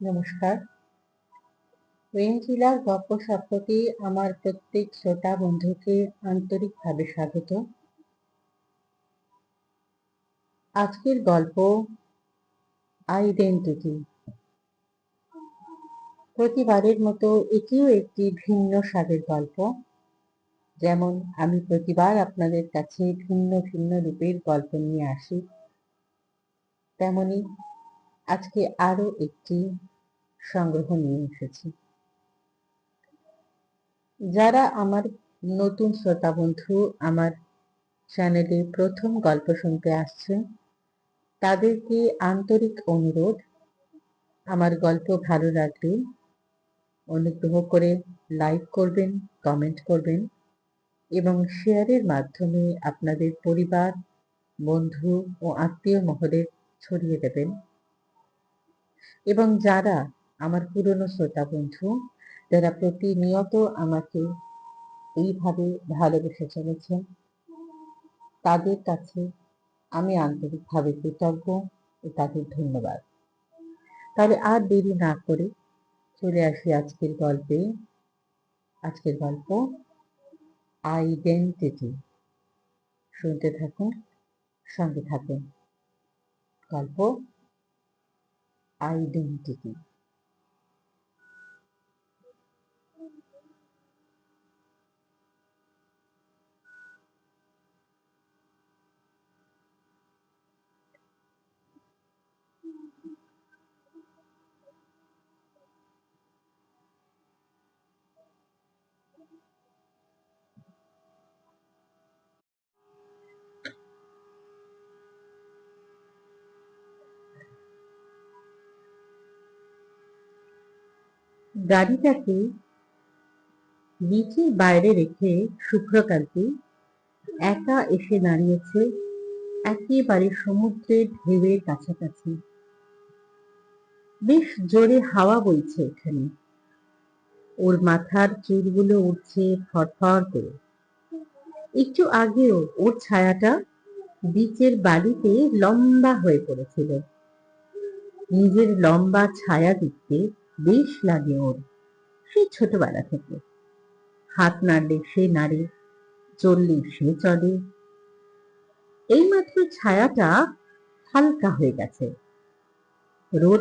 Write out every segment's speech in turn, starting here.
নমস্কার। ওয়েঞ্জিলার গপ্প সপ্তকে আমার প্রত্যেক শ্রোতা বন্ধুকে আন্তরিকভাবে স্বাগত। আজকের গল্প আইডেন্টিটি প্রতিবারের মতো এটিও একটি ভিন্ন স্বাদের গল্প। যেমন আমি প্রতিবার আপনাদের কাছে ভিন্ন ভিন্ন রূপের গল্প নিয়ে আসি। তেমনি আজকে আরও একটি সংগ্রহ নিয়ে এসেছি। যারা আমার নতুন শ্রোতা বন্ধু আমার চ্যানেলে প্রথম গল্প শুনতে আসছে, তাদেরকে আন্তরিক অনুরোধ। আমার গল্প ভালো লাগলে অনুগ্রহ করে লাইক করবেন, কমেন্ট করবেন এবং শেয়ারের মাধ্যমে আপনাদের পরিবার, বন্ধু ও আত্মীয় মহলে ছড়িয়ে দেবেন। এবং যারা আমার পুরনো শ্রোতা বন্ধু, যারা প্রতিনিয়ত আমাকে এইভাবে ভালোবেসে চলেছেন, তাদের কাছে আমি আন্তরিকভাবে কৃতজ্ঞ ও তাদের ধন্যবাদ। তাহলে আর দেরি না করে চলে আসি আজকের গল্পে। আজকের গল্প আইডেন্টিটি শুনতে থাকুন, সঙ্গে থাকুন। গল্প আইডেন্টিটি গাড়িটাকে নিচের বাইরে রেখে শুভ্রকান্তি একা এসে দাঁড়িয়েছে একেবারে সমুদ্রের ঢেউয়ের কাছাকাছি। বেশ জোরে হাওয়া বইছে এখানে। ওর মাথার চুলগুলো উঠছে ফরফর করে। একটু আগেও ওর ছায়াটা বিচের বাড়িতে লম্বা হয়ে পড়েছিল। নিজের লম্বা ছায়া দেখতে বেশ লাগে ওর, সেই ছোটবেলা থেকে। হাত নাড়লে সে নাড়ে, চললে সে চলে। এইমাত্র ছায়াটা হালকা হয়ে গেছে। রোদ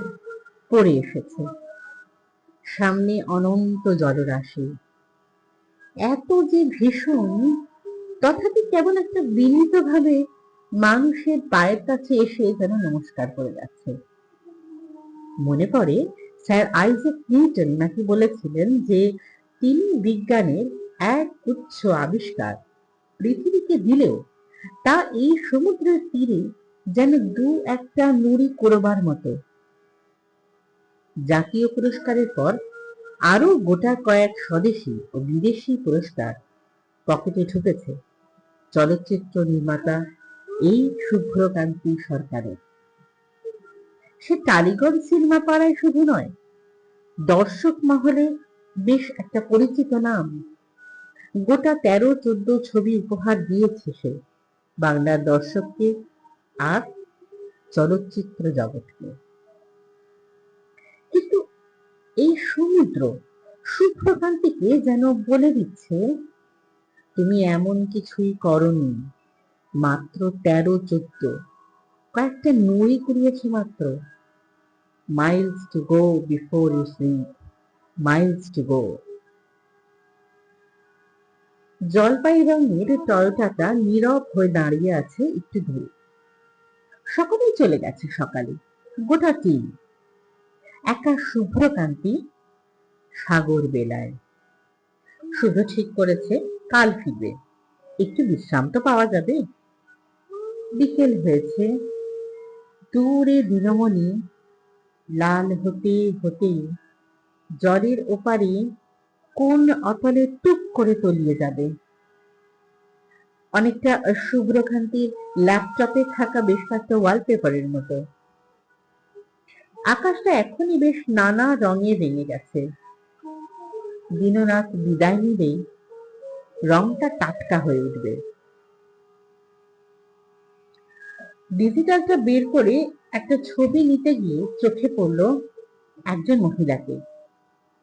পড়ে এসেছে। সামনে অনন্ত জলরাশি। এত যে ভীষণ, তথাপি কেমন একটা বিনীত ভাবে মানুষের পায়ের কাছে এসে যেন নমস্কার করে যাচ্ছে। মনে পড়ে স্যার আইজাক নিউটন নাকি বলেছিলেন যে তিনি বিজ্ঞানের এক উচ্চ আবিষ্কার পৃথিবীকে দিলেও তা এই সমুদ্রের তীরে যেন দু একটা নুড়ি করবার মতো। জাতীয় পুরস্কারের পর আরও গোটা কয়েক স্বদেশী ও বিদেশি পুরস্কার পকেটে ঢুকেছে। চলচ্চিত্র নির্মাতা এই শুভ্রকান্তি সরকারের। সে টালিগঞ্জ সিনেমা পাড়ায় শুধু নয়, দর্শক মহলে বেশ একটা পরিচিত নাম। গোটা তেরো চোদ্দ ছবি উপহার দিয়েছে সে বাংলার দর্শককে আর চলচ্চিত্র জগৎকে। কিন্তু এই সমুদ্র শুভ্রকান্তিকে যেন বলে দিচ্ছে, তুমি এমন কিছুই করনি, মাত্র তেরো চোদ্দ কয়েকটা নুড়ি কুড়িয়েছে মাত্র। Miles to go before you sleep miles to go জলপাই রঙের টয়োটাটা নীরব হয়ে দাঁড়িয়ে আছে একটু দূরে। সকলেই চলে গেছে সকালে, গোটা টিম একা শুভ্রকান্তি সাগর বেলায়। শুভ ঠিক করেছে, কাল ফিরবে। একটু বিশ্রাম তো পাওয়া যাবে। বিকেল হয়েছে দূরে দিনমণি, লাল হতে হতে জলের ওপারে কোন অতলে টুক করে তলিয়ে যাবে। অনেকটা শুভ্রকান্তির ল্যাপটপে থাকা বেশ কয়েকটা ওয়ালপেপারের মতো। আকাশটা এখনই বেশ নানা রঙে রেঙে গেছে। দিনরাত বিদায় নিলেই রংটা টাটকা হয়ে উঠবে। ডিজিটালটা বের করে একটা ছবি নিতে গিয়ে চোখে পড়ল একজন মহিলাকে।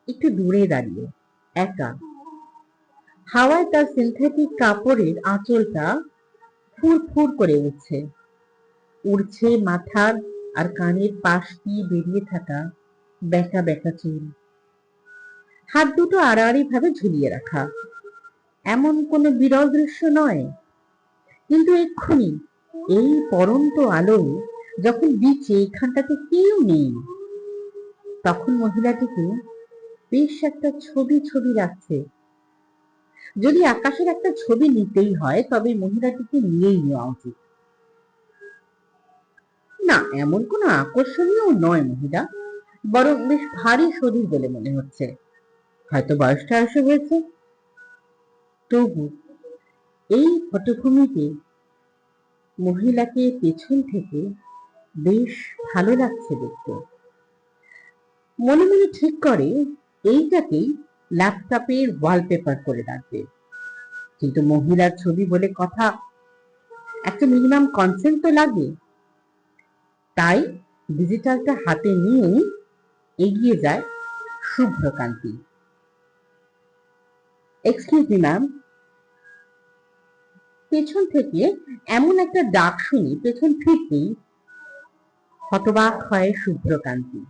একটু দূরে দাঁড়িয়ে, একা। হাওয়ায় তার সিনথেটিক কাপড়ের আঁচলটা ফুর ফুর করে উঠছে। উড়ছে মাথার আর কানের পাশ দিয়ে বেরিয়ে থাকা বেঁকা বেঁকা চুল। হাত দুটো আড়াআড়ি ভাবে ঝুলিয়ে রাখা। এমন কোনো বিরল দৃশ্য নয়। কিন্তু এক্ষুনি এই পরন্ত আলোয় যখন বিচে এখানটাতে কেউ নেই, তখন মহিলাটিকে বেশ একটা ছবি ছবি লাগছে। যদি আকাশের একটা ছবি নিতেই হয়, তবে মহিলাটিকে নিয়েই নেওয়া উচিত। না, এমন কোনো আকর্ষণীয় নয় মহিলা, বরং বেশ ভারী শরীর বলে মনে হচ্ছে। হয়তো বয়সটা এসে হয়েছে তবু এই পটভূমিতে মহিলাকে পেছন থেকে বেশ ভালো লাগছে দেখতে। মনে মনে ঠিক করে, এইটাকেই ল্যাপটপের ওয়ালপেপার করে রাখবে। কিন্তু মহিলার ছবি বলে কথা একটা মিনিমাম কনসেন্ট তো লাগে। তাই ডিজিটালটা হাতে নিয়েই এগিয়ে যায় শুভ্রকান্তি। এক্সকিউজ মি ম্যাম পেছন থেকে এমন একটা ডাক শুনি, পেছন ফিরতেই হতবাক হয় শুভ্রকান্তি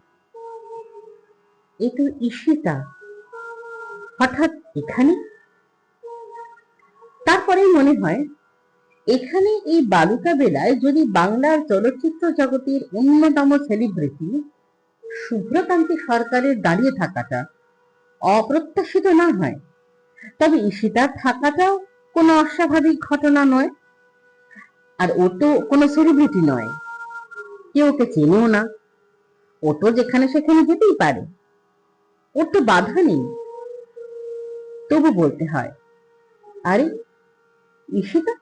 এ তো ঈশিতা। হঠাৎ এখানে? তারপরেই মনে হয়, এখানে এই বালুকা বেলায় যদি বাংলার চলচ্চিত্র জগতের অন্যতম সেলিব্রিটি শুভ্রকান্তি সরকারের দাঁড়িয়ে থাকাটা অপ্রত্যাশিত না হয়। তবে ঈশিতার থাকাটাও কোনো অস্বাভাবিক ঘটনা নয়। আর ও তো কোনো সেলিব্রিটি নয়। কেউ ওকে চেনেও না। ও তো যেখানে সেখানে যেতেই পারে। ওর তো বাধা নেই। তবু বলতে হয়, আরে, ঈশিতা,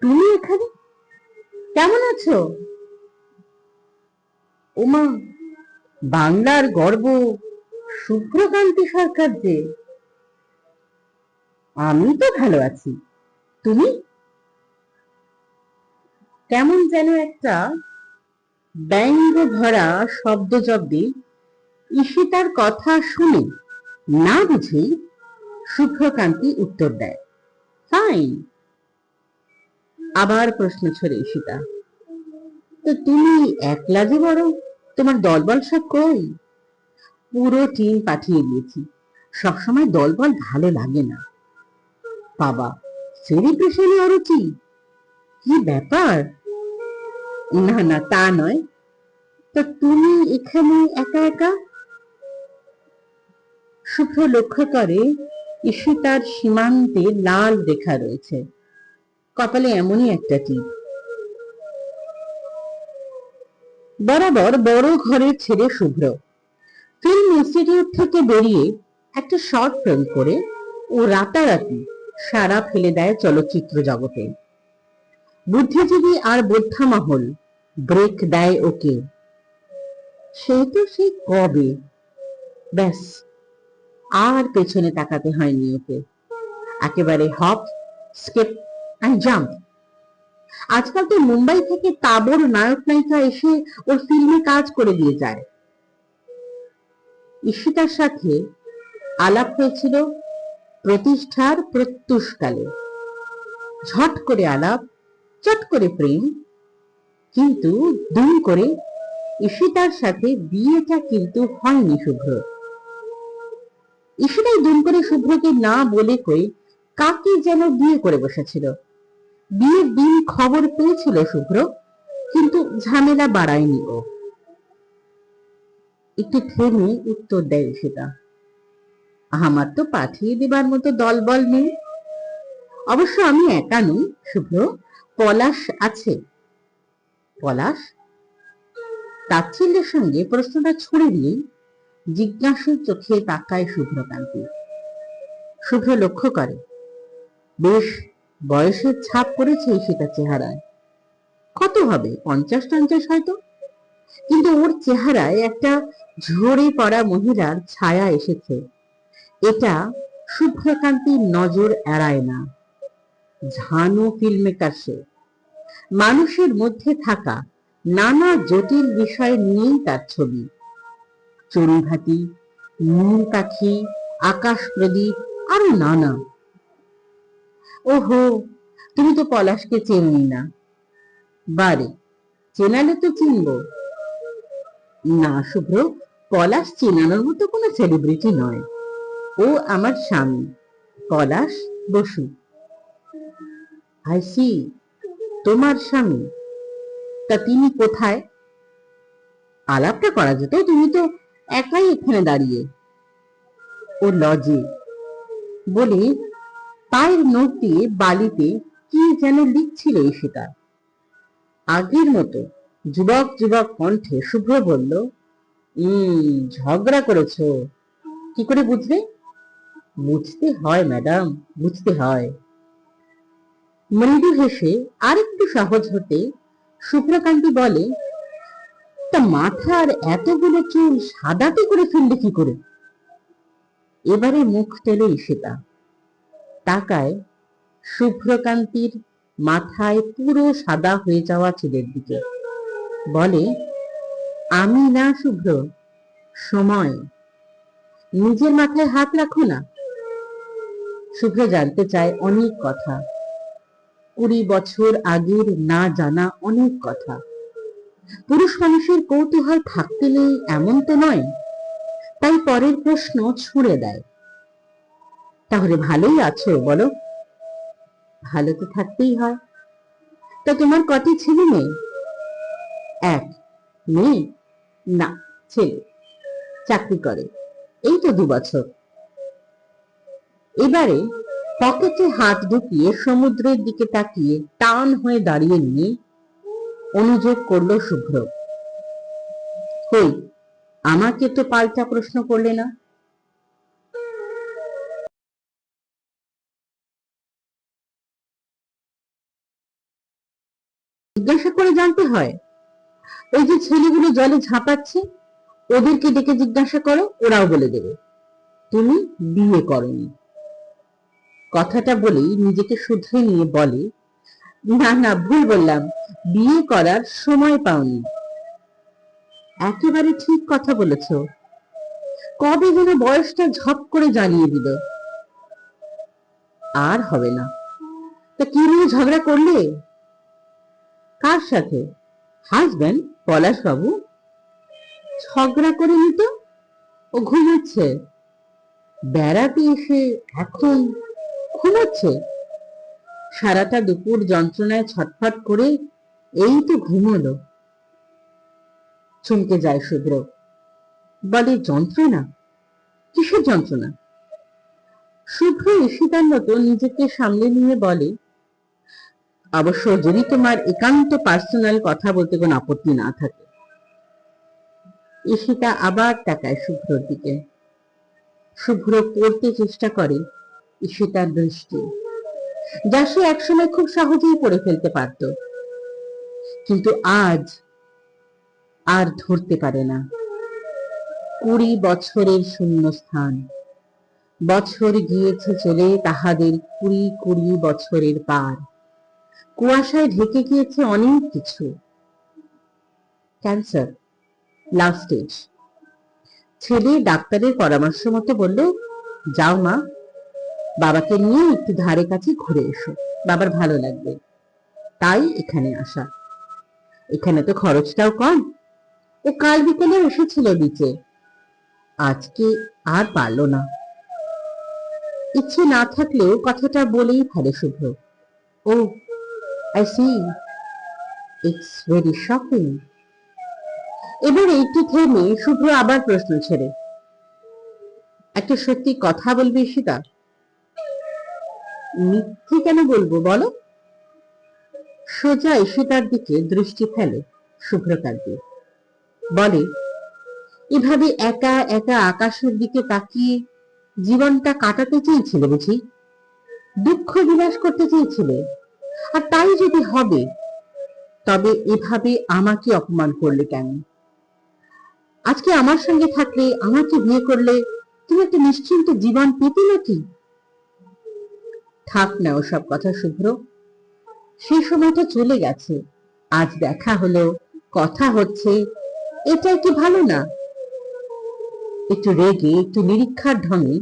তুমি এখানে? কেমন আছো? ওমা, বাংলার গর্ব শুভ্রকান্তি সরকার যে। আমি তো ভালো আছি। তুমি? কেমন যেন একটা ব্যঙ্গ ভরা শব্দ জব্দে ঈশিতার কথা শুনে না বুঝেই শুভ্রকান্তি উত্তর দেয়। ফাইন আবার প্রশ্ন ছড়ে ঈশিতা। তো তুমি একলা যে বড়? তোমার দলবল সব কই? পুরো টিম পাঠিয়ে দিয়েছি। সবসময় দলবল ভালো লাগে না। বাবা সেলিব্রেশনে অরুচি কি? ব্যাপার? না না, তা নয়। তো তুমি এখানে একা একা? শুভ্র লক্ষ্য করে ঈশিতার সীমান্তে লাল রেখা রয়েছে। কপালে এমনই একটা টিপ। বরাবর বড় ঘরের ছেড়ে শুভ্র। ফিল্ম ইনস্টিটিউট থেকে বেরিয়ে একটা শর্ট ফিল্ম করে ও রাতারাতি সারা ফেলে দেয় চলচ্চিত্র জগতে। বুদ্ধিজীবী আর বোদ্ধা মহল ব্রেক দেয় ওকে। সে তো সেই কবে? ব্যাস, আর পেছনে তাকাতে হয়নি ওকে। একেবারে হপ স্কেপ অ্যান্ড জাম্প আজকাল তো মুম্বাই থেকে তাবর নায়ক নায়িকা এসে ওর ফিল্মে কাজ করে দিয়ে যায়। ঈশিতার সাথে আলাপ হয়েছিল প্রতিষ্ঠার প্রত্যুষকালে। ঝট করে আলাপ, চট করে প্রেম, কিন্তু দুম করে ঈশিতার সাথে বিয়েটা কিন্তু হয়নি শুভ্র। ঈশিতাই দুম করে শুভ্রকে না বলে কই কাকে যেন বিয়ে করে বসেছিল। বিয়ের দিন খবর পেয়েছিল শুভ্র, কিন্তু ঝামেলা বাড়ায়নি ও। একটু থেমে উত্তর দেয় ঈশিতা। আমার তো পাঠিয়ে দেবার মতো দলবল নেই। অবশ্য আমি একা নই, শুভ্র। পলাশ আছে। পলাশ? তাচ্ছিল্যের সঙ্গে প্রশ্নটা ছুড়ে দিয়েই জিজ্ঞাসু চোখে তাকায় শুভ্রকান্তি শুভ্র লক্ষ্য করে। বেশ, বয়সের ছাপ পড়েছে সেটা চেহারায়। কত হবে? পঞ্চাশ টঞ্চাশ হয়তো? কিন্তু ওর চেহারায় একটা ঝরে পড়া মহিলার ছায়া এসেছে। এটা শুভ্রকান্তির নজর এড়ায় না। ঝানু ফিল্মেকার সে মানুষের মধ্যে থাকা নানা জটিল বিষয় নিয়েই তার ছবি। চড়ুইভাতি নীল পাখি আকাশ প্রদীপ আরও নানা। ওহো, তুমি তো পলাশকে চেননি না। বারে, চেনালে তো চিনব। না শুভ্র, পলাশ চেনানোর মতো কোনো সেলিব্রিটি নয়। ও আমার স্বামী, পলাশ বসু। আই সি তোমার স্বামী? তা তিনি কোথায়? আলাপটা করা যেত, তুমি তো একাই এখানে দাঁড়িয়ে। ও লজে। বলে, পায়ের নোখ দিয়ে বালিতে কি যেন লিখছিল সেটা? আগের মতো যুবক যুবক কণ্ঠে শুভ্র বলল ঝগড়া করেছ। কি করে বুঝলে? বুঝতে হয় ম্যাডাম বুঝতে হয়। মৃদু হেসে আরেকটু সহজ হতে শুভ্রকান্তি বলে, তা মাথার এতগুলো চুল সাদাতে করে ফেললে কি করে? এবারে মুখ টেলে সেটা তাকায় শুভ্রকান্তির মাথায় পুরো সাদা হয়ে যাওয়া চুলের দিকে। বলে, আমি না, শুভ্র, সময়। নিজের মাথায় হাত রাখো না। শুভ্র জানতে চায় অনেক কথা। কুড়ি বছর আগের না জানা অনেক কথা। পুরুষ মানুষের কৌতূহল থাকতে নেই এমন তো নয়। তাই পরের প্রশ্ন ছুঁড়ে দেয়। তাহলে ভালোই আছো, বলো। ভালো তো থাকতেই হয়। তা তোমার কটি ছেলে মেয়ে? এক মেয়ে, না, ছেলে। চাকরি করে। এই তো দু বছর। এবারে পকেটে হাত ঢুকিয়ে সমুদ্রের দিকে তাকিয়ে টান হয়ে দাঁড়িয়ে নিয়ে অনুযোগ করল শুভ্র। কই আমাকে তো পাল্টা প্রশ্ন করলে না? জিজ্ঞাসা করে জানতে হয়, ওই যে ছেলেগুলো জলে ঝাঁপাচ্ছে, ওদেরকে ডেকে জিজ্ঞাসা করো, ওরাও বলে দেবে। তুমি বিয়ে করনি। কথাটা বলেই নিজেকে শুধরে নিয়ে বলে, না না, ভুল বললাম। বিয়ে করার সময় পাওনি। একেবারে ঠিক কথা বলেছ। কবে যেন বয়সটা ঝপ করে জানিয়ে দিল। আর হবে না। তা কি নিয়ে ঝগড়া করলে? কার সাথে? হাজবেন্ড পলাশ বাবু ঝগড়া করে নিত ও ঘুমাচ্ছে? বেড়াতে এসে এখন ঘুমাচ্ছে সারাটা দুপুর যন্ত্রণায় ছটফট করে এই তো ঘুমোলো। চমকে যায় শুভ্র। বলে যন্ত্রণা? কিসের যন্ত্রণা? শুভ্র ঈশিতার মতো নিজেকে সামলে নিয়ে বলে, অবশ্য যদি তোমার একান্ত পার্সোনাল কথা বলতে কোনো আপত্তি না থাকে। ঈশিতা আবার তাকায় শুভ্রর দিকে। শুভ্র পড়তে চেষ্টা করে ঈশিতার দৃষ্টি, যা সে একসময় খুব সহজেই পড়ে ফেলতে পারত। কিন্তু আজ আর ধরতে পারে না। কুড়ি বছরের শূন্য স্থান বছর গিয়েছে চলে তাহাদের কুড়ি কুড়ি বছরের পার। কুয়াশায় ঢেকে গিয়েছে অনেক কিছু। ক্যান্সার লাস্ট স্টেজ ছেলে ডাক্তারের পরামর্শ মতো বলল, যাও মা বাবাকে নিয়ে একটু ধারে কাছে ঘুরে এসো। বাবার ভালো লাগবে। তাই এখানে আসা। এখানে তো খরচটাও কম। ও কাল বিকেলে এসেছিল বিচে। আজকে আর পারল না। ইচ্ছে না থাকলেও কথাটা বলেই ফেলে Shubhra. Oh I see it's very shocking এবার একটু থেমে শুভ্র আবার প্রশ্ন ছেড়ে। একটা সত্যি কথা বলবি সীতা মিথ্যে কেন বলব বলো? সোজা ঈশিতার দিকে দৃষ্টি ফেলে শুভ্রকান্তি বলে, এভাবে একা একা আকাশের দিকে তাকিয়ে জীবনটা কাটাতে চেয়েছিলে বুঝি? দুঃখ বিলাস করতে চেয়েছিলে? আর তাই যদি হবে, তবে এভাবে আমাকে অপমান করলে কেন? আজকে আমার সঙ্গে থাকলে, আমাকে বিয়ে করলে তুমি একটা নিশ্চিন্ত জীবন পেতে নাকি? থাক না ওসব কথা শুভ্র। সেই সময়টা চলে গেছে। আজ দেখা হলো, কথা হচ্ছে, এটা কি ভালো না? একটু রেগে, একটু নিরীক্ষার ঢঙে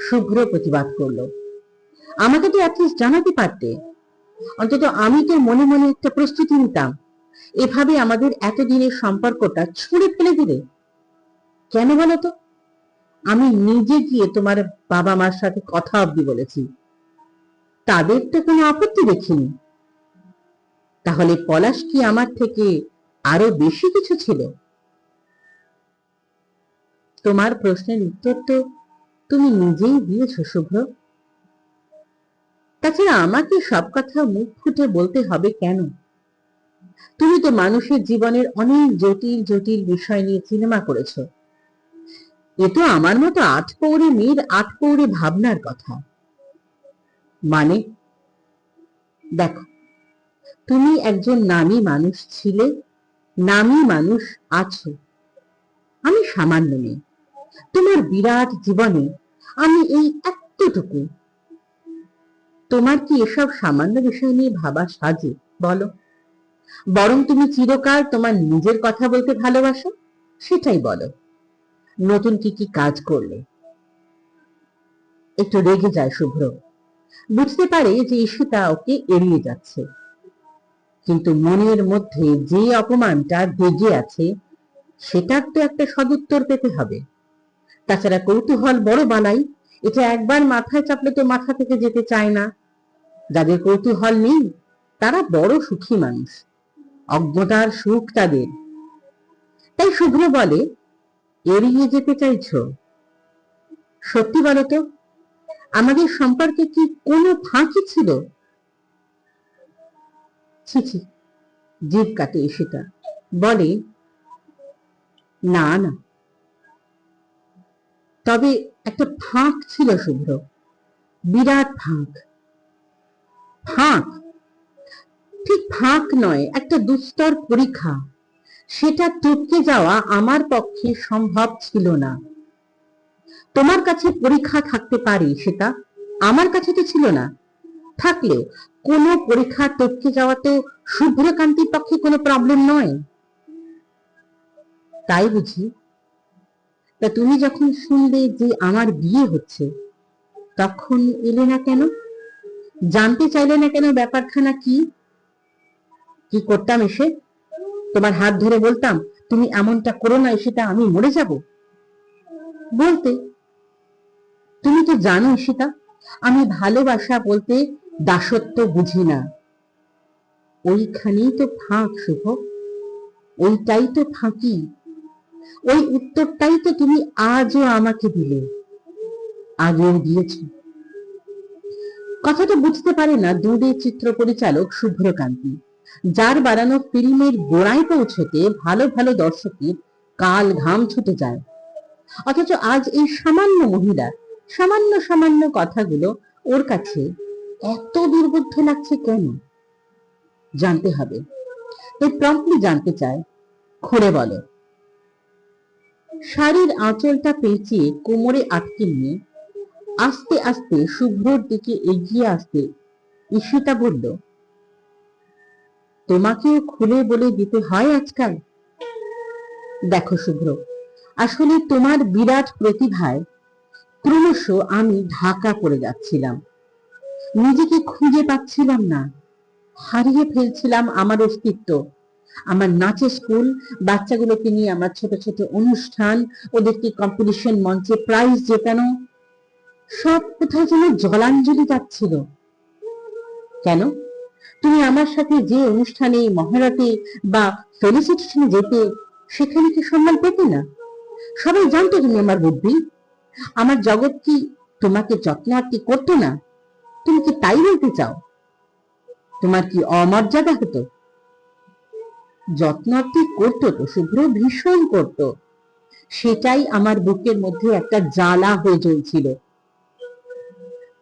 শুভ্র প্রতিবাদ করল। আমাকে তো অ্যাটলিস্ট জানাতে পারতে। অন্তত আমি তো মনে মনে একটা প্রস্তুতি নিতাম। এভাবে আমাদের এতদিনের সম্পর্কটা ছুঁড়ে ফেলে দিলে। কেন বলো তো? আমি নিজে গিয়ে তোমার বাবা মার সাথে কথা অব্দি বলেছি। তাদের তো কোনো আপত্তি দেখিনি। তাহলে পলাশ কি আমার থেকে আরও বেশি কিছু ছিল? তোমার প্রশ্নের উত্তর তো তুমি নিজেই দিয়েছ, শুভ্র। তাছাড়া আমাকে সব কথা মুখ ফুটে বলতে হবে কেন? তুমি তো মানুষের জীবনের অনেক জটিল জটিল বিষয় নিয়ে সিনেমা করেছ। এ তো আমার মতো আট পৌরে মেয়ের আট পৌরে ভাবনার কথা। মানে? দেখো, তুমি একজন নামী মানুষ ছিলে, নামী মানুষ আছো। আমি সামান্য মেয়ে। তোমার বিরাট জীবনে আমি এই এতটুকু। তোমার কি এসব সামান্য বিষয় নিয়ে ভাবা সাজে? বলো। বরং তুমি চিরকাল তোমার নিজের কথা বলতে ভালোবাসো, সেটাই বলো। নতুন কি কি কাজ করলে? একটু রেগে যায় শুভ্র। বুঝতে পারে যে ঈশিতা ওকে এড়িয়ে যাচ্ছে। কিন্তু মনের মধ্যে যে অপমানটা দেগে আছে, সেটার তো একটা সদুত্তর পেতে হবে। তাছাড়া কৌতূহল বড় বালাই, এটা একবার মাথায় চাপলে তো মাথা থেকে যেতে চায় না। যাদের কৌতূহল নেই, তারা বড় সুখী মানুষ, অজ্ঞতার সুখ তাদের। তাই শুভ্র বলে, এড়িয়ে যেতে চাইছ? সত্যি বলো তো আমাদের সম্পর্কে কি কোনো ফাঁকি ছিল? জিভ কাটে সেটা। বলে, না না। তবে একটা ফাঁক ছিল শুভ্র। বিরাট ফাঁক। ফাঁক? ঠিক ফাঁক নয়, একটা দুস্তর পরীক্ষা। সেটা টপকে যাওয়া আমার পক্ষে সম্ভব ছিল না। তোমার কাছে পরীক্ষা থাকতে পারে সেটা আমার কাছে তো ছিল না। থাকলেও কোনো পরীক্ষা টপকে যাওয়া তো শুভ্রকান্তির পক্ষে কোনো প্রবলেম নয়। তাই বুঝি। তা তুমি যখন শুনলে যে আমার বিয়ে হচ্ছে, তখন এলে না কেন? জানতে চাইলে না কেন ব্যাপারখানা কি? কি করতাম এসে? তোমার হাত ধরে বলতাম, তুমি এমনটা করো না, সেটা আমি মরে যাব। বলতে তুমি তো জানো ঈশিতা, আমি ভালোবাসা বলতে দাসত্ব বুঝি না। ওইখানেই তো ফাঁক শুভ, ওইটাই তো ফাঁকি, ওই উত্তরটাই তো তুমি আজও আমাকে দিলে, আগেও দিয়েছ। কথাটা বুঝতে পারে না দুধের চিত্র পরিচালক শুভ্রকান্তি, যার বানানো ফিল্মের গোড়ায় পৌঁছতে ভালো ভালো দর্শকের কাল ঘাম ছুটে যায়। অথচ আজ এই সামান্য মহিলা সামান্য সামান্য কথাগুলো ওর কাছে এত দুর্বোধ্য লাগছে কেন? জানতে হবে। এই প্রম্পলি জানতে চায়, খুঁড়ে বলো। শাড়ির আঁচলটা পেঁচিয়ে কোমরে আটকে নিয়ে আস্তে আস্তে শুভ্রর দিকে এগিয়ে আসতে ঈশিতা বলল, তোমাকেও খুলে বলে দিতে হয় আজকাল? দেখো শুভ্র, আসলে তোমার বিরাট প্রতিভায় ক্রমশ আমি ঢাকা পড়ে যাচ্ছিলাম। নিজেকে খুঁজে পাচ্ছিলাম না। হারিয়ে ফেলছিলাম আমার অস্তিত্ব। আমার নাচের স্কুল বাচ্চাগুলোকে নিয়ে আমার ছোট ছোট অনুষ্ঠান, ওদেরকে কম্পিটিশন মঞ্চে প্রাইজ জেতানো, সব কোথাও যেন জলাঞ্জলি যাচ্ছিল। কেন? তুমি আমার সাথে যে অনুষ্ঠানে মহারাতে বা ফেলিসিটেশনে যেতে সেখানে কি সম্মান পেতে না? সবাই জানতো তুমি আমার বুদ্ধি। আমার জগৎ কি তোমাকে যত্নার্থী করতো না? তুমি কি তাই বলতে চাও? তোমার কি অমর্যাদা হতো? যত্নার্থী করতো তো? শুভ্র ভীষণ করতো। সেটাই আমার বুকের মধ্যে একটা জ্বালা হয়ে জ্বলছিল।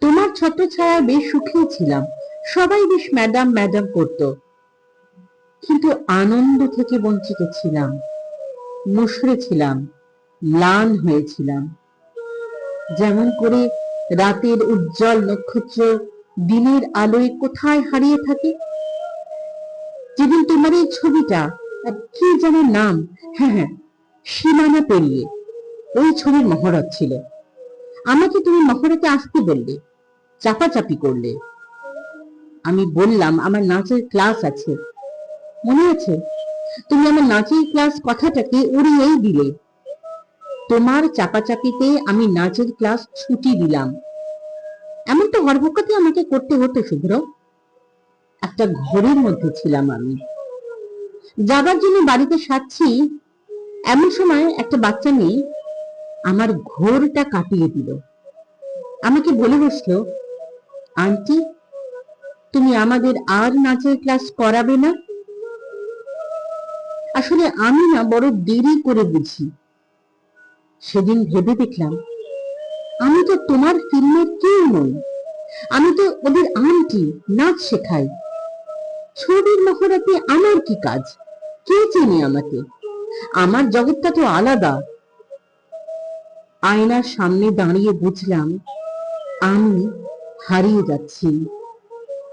তোমার ছোট ছায়া বেশ সুখী ছিলাম। সবাই বেশ ম্যাডাম ম্যাডাম করত। কিন্তু আনন্দ থেকে বঞ্চিত ছিলাম। মুশড়ে ছিলাম। ম্লান হয়েছিলাম যেমন করে রাতের উজ্জ্বল নক্ষত্র, দিনের আলোয় কোথায় হারিয়ে থাকে? যেদিন তোমার এই ছবিটা কি যেন নাম? হ্যাঁ হ্যাঁ সীমানা পেরিয়ে। ওই ছবির মহরত ছিল। আমাকে তুমি মহরতে আসতে বললে, চাপাচাপি করলে। আমি বললাম, আমার নাচের ক্লাস আছে। মনে আছে? তুমি আমার নাচের ক্লাস কথাটাকে উড়িয়েই দিলে। তোমার চাপাচাপিতে আমি নাচের ক্লাস ছুটি দিলাম। এমনটা হরভক্ষতে আমাকে করতে হতো, শুভ্র। একটা ঘরের মধ্যে ছিলাম আমি। যাবার জন্য বাড়িতে সাচ্ছি এমন সময় একটা বাচ্চা মেয়ে আমার ঘোরটা কাটিয়ে দিল। আমাকে বলে বসল, আন্টি, তুমি আমাদের আর নাচের ক্লাস করাবে না? আসলে আমি না বড় দেরি করে বুঝি। সেদিন ভেবে দেখলাম, আমি তো তোমার ফিল্মের কেউ নই। আমি তো ওদের আন্টি নাচ শেখাই। ছবির মহরাতে আমার কি কাজ? কে চেনে আমাকে? আমার জগৎটা তো আলাদা। আয়নার সামনে দাঁড়িয়ে বুঝলাম, আমি হারিয়ে যাচ্ছি।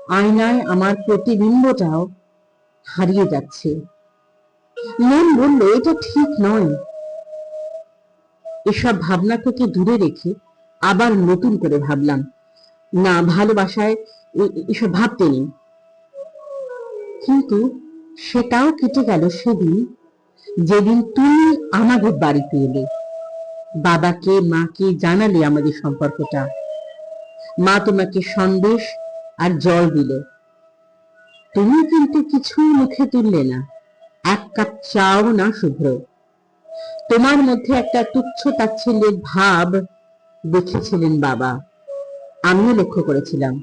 আয়নায় আমার প্রতিবিম্বটাও হারিয়ে যাচ্ছে। মন বলল, এটা ঠিক নয়। এসব ভাবনা থেকে দূরে রেখে আবার নতুন করে ভাবলাম, না, ভালোবাসায় এসব ভাবতে নেই। কিন্তু সেটাও কেটে গেল সেদিন, যেদিন তুমি আমাদের বাড়িতে এলে। বাবাকে, মাকে জানালে আমাদের সম্পর্কটা। মা তোমাকে সন্দেশ আর জল দিল। তুমি কিন্তু কিছুই মুখে তুললে না। এক কাপ চাও না শুভ্র। তোমার মধ্যে একটা তুচ্ছ তাচ্ছিল্যের ভাব দেখেছিলেন বাবা। আমিও লক্ষ্য করেছিলাম।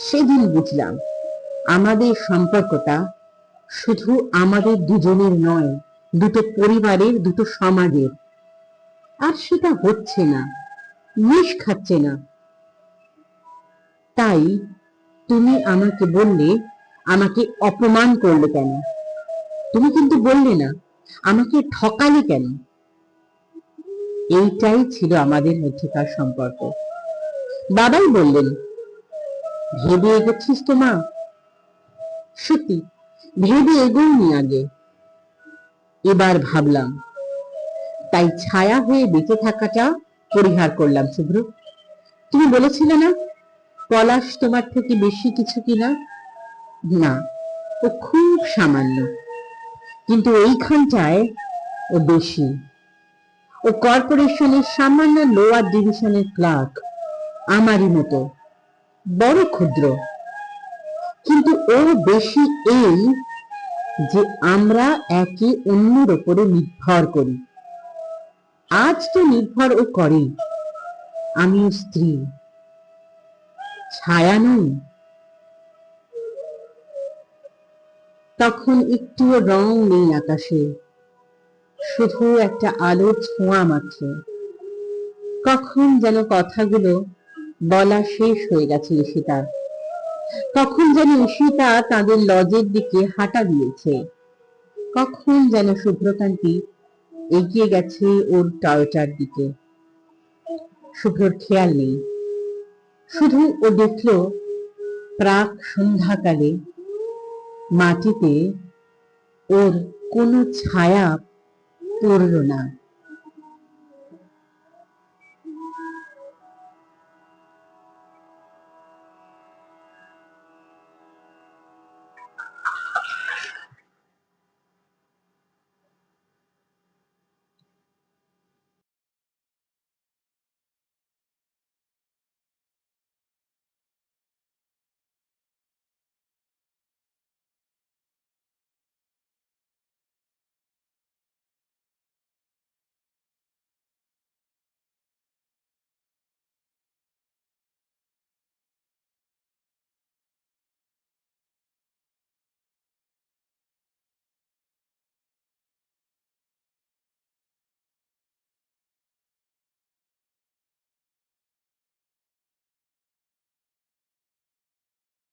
সেদিন বুঝলাম, আমাদের সম্পর্কটা শুধু আমাদের দুজনের নয়, দুটো পরিবারের, দুটো সমাজের। আর সেটা হচ্ছে না মিশ খাচ্ছে না। তাই তুমি আমাকে বললে, আমাকে অপমান করলে কেন? তুমি কিন্তু বললে না আমাকে ঠকালে কেন? এইটাই ছিল আমাদের মধ্যকার সম্পর্ক। বাবাই বললেন, ভেবে এগোচ্ছিস তো মা? সত্যি, ভেবে এগোইনি আগে। এবার ভাবলাম, তাই ছায়া হয়ে বেঁচে থাকাটা পরিহার করলাম শুভ্র। তুমি বলেছিলে না, পলাশ তোমার থেকে বেশি কিছু কিনা? না, ও খুব সামান্য। কিন্তু এইখানটায় ও বেশি। ও কর্পোরেশনের সামান্য লোয়ার ডিভিশনের ক্লার্ক আমারই মতো, বড় ক্ষুদ্র। কিন্তু ও বেশি এই যে আমরা একে অন্যের ওপরে নির্ভর করি। আজ তো নির্ভর ও করে আমি ওর স্ত্রী। ছায়া নই। তখন একটুও রং নেই আকাশে, শুধু একটা আলোর ছোঁয়া মাত্র। কখন যেন কথাগুলো বলা শেষ হয়ে গেছে ঈশিতার কখন যেন ঈশিতা তাদের লজের দিকে হাঁটা দিয়েছে। কখন যেন শুভ্রকান্তি এগিয়ে গেছে ওর টয়টার দিকে। শুভ্রর খেয়াল নেই। শুধু ও দেখল প্রাক সন্ধ্যাকালে মাটিতে ওর কোনো ছায়া পড়ল না।